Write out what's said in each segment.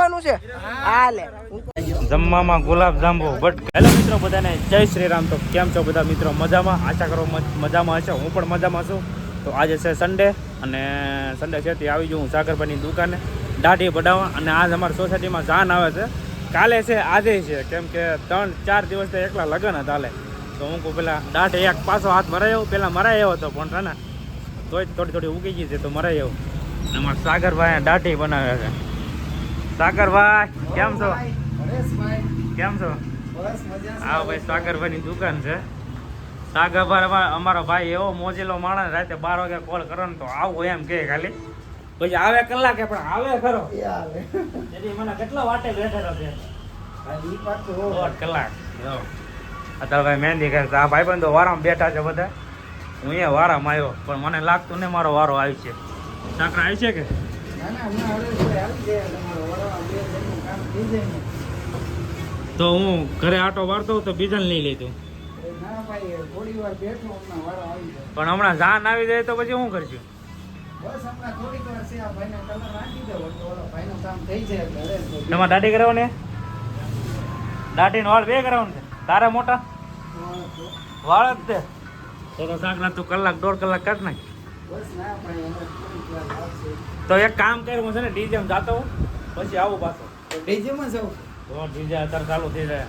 આમાં છે? ઈ? પીરસવાનું છે હા જમવામાં ગુલાબ જાંબુ બટ હેલો મિત્રો બધાને જય શ્રી રામ તો કેમ છો બધા મિત્રો? મજામાં? આશા કરો મજામાં હશે? હું પણ મજામાં છું. તો આજે છે સન્ડે અને સન્ડે છે તે આવી જઉં હું સાગરભાઈની દુકાને. દાઢી બડાવવા અને આજ અમારી સોસાયટીમાં જાન આવે છે. કાલે છે આજે છે. કેમ કે ત્રણ ચાર દિવસ એકલા લગ્ન હતા હાલે. તો હું કહું પેલા દાઢી એક પાછો હાથ મરાયો. પેલા મરાયો હતો પણ છે તોય થોડી થોડી ઉગી ગઈ છે તો મરાયો. અને અમારા સાગરભાઈ દાઢી બનાવે છે. સાગરભાઈ કેમ છો? કેમ છો? હા ભાઈ સાગરભાઈની દુકાન છે. સાગરભાઈ અમારો- ભાઈ એવો મોજીલો માણસ રાતે બાર વાગે કોલ કરો ને તો આવું એમ કે ખાલી. પછી આવે કલાકે પણ આવે ખરો. તેથી મને કેટલા વાટે બેઠેલો છે? દોઢ કલાક અત્યારે ભાઈ મહેંદી કરે આ ભાઈ બંધો વારામાં બેઠા છે બધા. હું અહીંયા વારામાં આવ્યો પણ મને લાગતું ને મારો વારો આવી છે. સાકર આવી છે કે? તો હું ઘરે આટો વાળતો તો બીજાને લઈ લેતું. પણ હમણાં જાન આવી જાય તો પછી શું કરશું? તમારે દાઢી કરાવવાની દાઢીનો વાળ બે કરાવવાનું તારે મોટા? વાળ જ તે તો તો કલાક, દોઢ કલાક કાઢ નાખ. તો એક કામ કર્યું છે ને ડીજે જાતો પછી આવું પાછો. ડીજેમાં જાવ તો ડીજે અત્યારે ચાલુ થઈ જાય.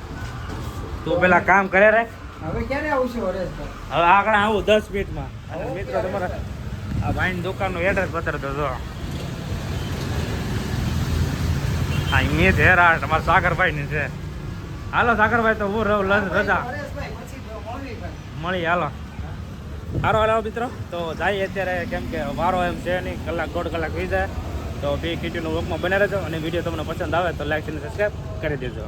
તું પેલા કામ કરે રે હવે ક્યારે આવશે હરેશભાઈ હવે આગળ આવું દસ મિનિટમાં. અને મિત્રો તમારા આ ભાઈની દુકાનનું એડ્રેસ બતાડતો જો. હા મેં ધેરા રા સાગરભાઈ સાગરભાઈની છે. હાલો સાગરભાઈ તો હું રહું લંચ રજા. મળી હાલો. સારો હાલો મિત્રો. તો જાય અત્યારે કેમ કે વારો એમ છે નહીં કલાક દોઢ કલાક થઈ જાય તો બી કીટીનું વર્કમાં બને રહેજો અને વીડિયો તમને પસંદ આવે તો લાઈક અને સબસ્ક્રાઈબ કરી દેજો.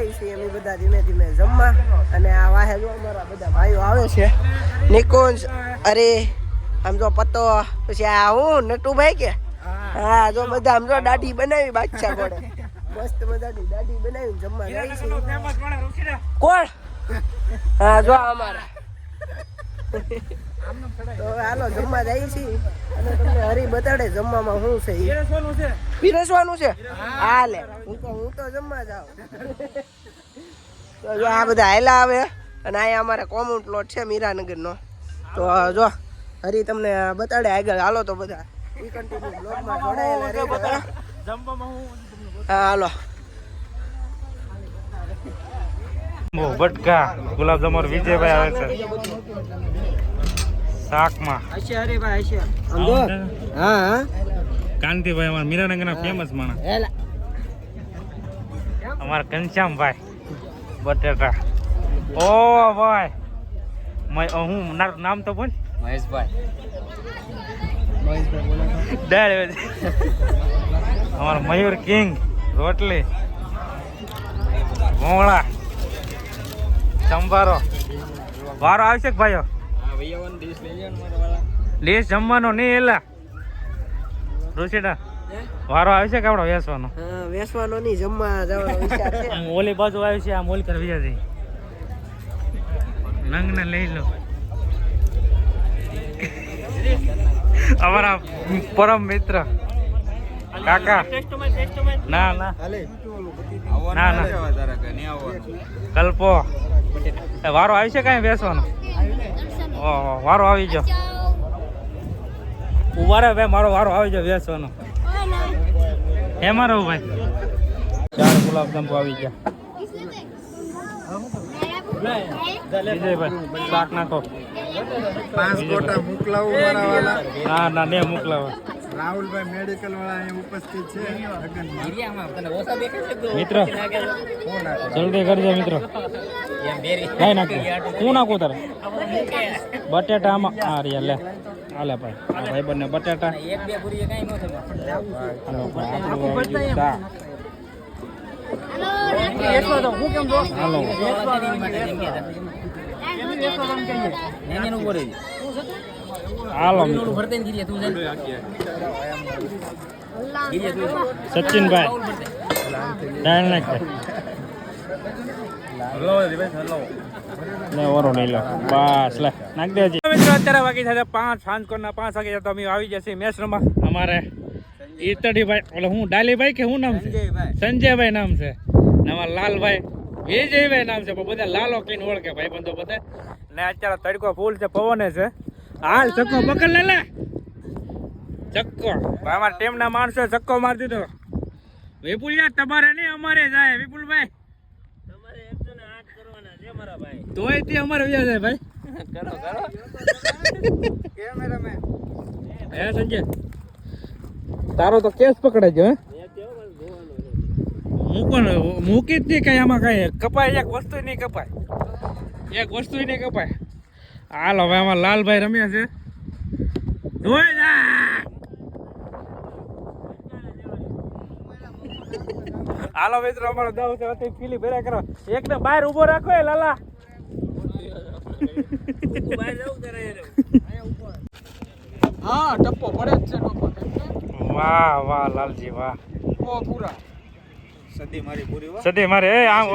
જાય છે અમે બધા ધીમે ધીમે જમવા. અને આ વાહે જો અમારા બધા ભાઈઓ આવે છે. નિકુંજ, અરે, આમ જો પત્તો પછી આ હું, નટુભાઈ કે? હા, જો બધા આમ જો દાઢી બનાવી બાદશાહ પડે મસ્ત મજાની દાઢી બનાવી જમવા જાય છે. કોણ? હા, જો અમારા. તો હાલો જમવા જઈએ છીએ. અને તમને હરી બતાડે જમવામાં શું છે. પીરસવાનું છે? છે? હા. લે. હું તો હું તો જમવા જાઉં. તો જો આ બધા હાયલા આવે. અને અહીંયા અમારે કોમન પ્લોટ છે મીરાનગરનો. તો જો હરી તમને બતાડે આગળ. હાલો તો બધા. ઈ કન્ટિન્યુ બ્લોગમાં જોડાયેલા રહેજો. હા. જમવામાં હું હા હાલો. ભટકા બટકા વિજયભાઈ આવે છે. શાકમાં. હશે હરીભાઈ હશે આમ હા હા. કાંતિભાઈ અમારા મીરાનગરના ફેમસ માણસ અમારા ઘનશ્યામભાઈ બટેટા. ઓ ભાઈ. હું નામ તો બોલ. દાળ અમારો મયુર કિંગ રોટલી ભોંગળા સંભારો. વારો આવશે કે ભાઈઓ? ડીશ જમવાનો નહીં એલા રુચિડા વારો આવશે કે આપણો વેસવાનો? વેસવાનો નહીં જમવા જવાનો વિચાર છે. ઓલી બાજુ આવી છે આમ ઓલી છે નંગ ને લઈ લો. અમારા પરમ મિત્ર. કાકા. ના ના. ના ના. કલ્પો. વારો આવી છે કાંઈ બેસવાનો વારો આવી ગયો. ઊભા રે ભાઈ મારો વારો આવી ગયો વેચવાનો હે મારો ભાઈ. ચાર ગુલાબ જાંબુ આવી ગયા. શાક નાખો. પાંચ ગોટા મોકલાવું મારા વાલા. ના ના ને મોકલાવા. રાહુલભાઈ મેડિકલ વાળા અહીં ઉપસ્થિત છે. લગ્નમાં મિત્ર જલ્દી કરજો મિત્ર. કઈ નાખો. શું નાખું તારે? બટેટા આમાં. હા રિયા લે. હાલે ભાઈ. આ ભાઈ બંને બટેટા હાલો હાલો સચિનભાઈ. ડાળ નાખ લે ઓરો નહીં લો. બસ લે નાખ દેજે. મિત્રો અત્યારે વાગી થશે પાંચ સાંજ પાંચ વાગે અમે આવી જશે મેચ રમવા અમારે ઈતડીભાઈ એટલે હું ડાલીભાઈ કે શું નામ છે? સંજયભાઈ. નામ છે. અમારા લાલભાઈ વિજયભાઈ નામ છે બધા લાલો કહીને ઓળખે ભાઈ બંધો બધા. ને અત્યારે તડકો ફૂલ છે પવને છે. હાલ ચક્કો પકડ લે લે. ચક્કો ભાઈ અમારા ટેમના માણસો ચક્કો મારી દીધો. વિપુલ યાર તમારે નહીં અમારે જાય. વિપુલભાઈ. તોય તે અમારે વ્યા જાય ભાઈ. હે સંજય. તારો તો કેસ પકડે છે હે. હું પણ મૂકી જ નહીં કઈ આમાં કઈ. કપાય એક વસ્તુ નહીં કપાય. એક વસ્તુ નહીં કપાય. હાલો હવે આમાં લાલભાઈ રમ્યા છે. ધોઈ જા! હાલો મિત્રો અમારો દવ છે હતી પીલી ભેરા કરો એકને બહાર ઊભો રાખો એ લાલા. હા ટપ્પો પડે જ છે ટપ્પો વાહ વાહ લાલજી વાહ. ઓ પૂરા. સદી મારી પૂરી હો. સદી મારે. એ આમ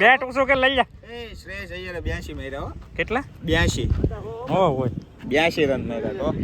બેટ ઉસો કે લઈ જા. એ શ્રેયસ અય્યરે 82 માર્યા હો. કેટલા? 82 હો હોય. 82 રન માર્યા તો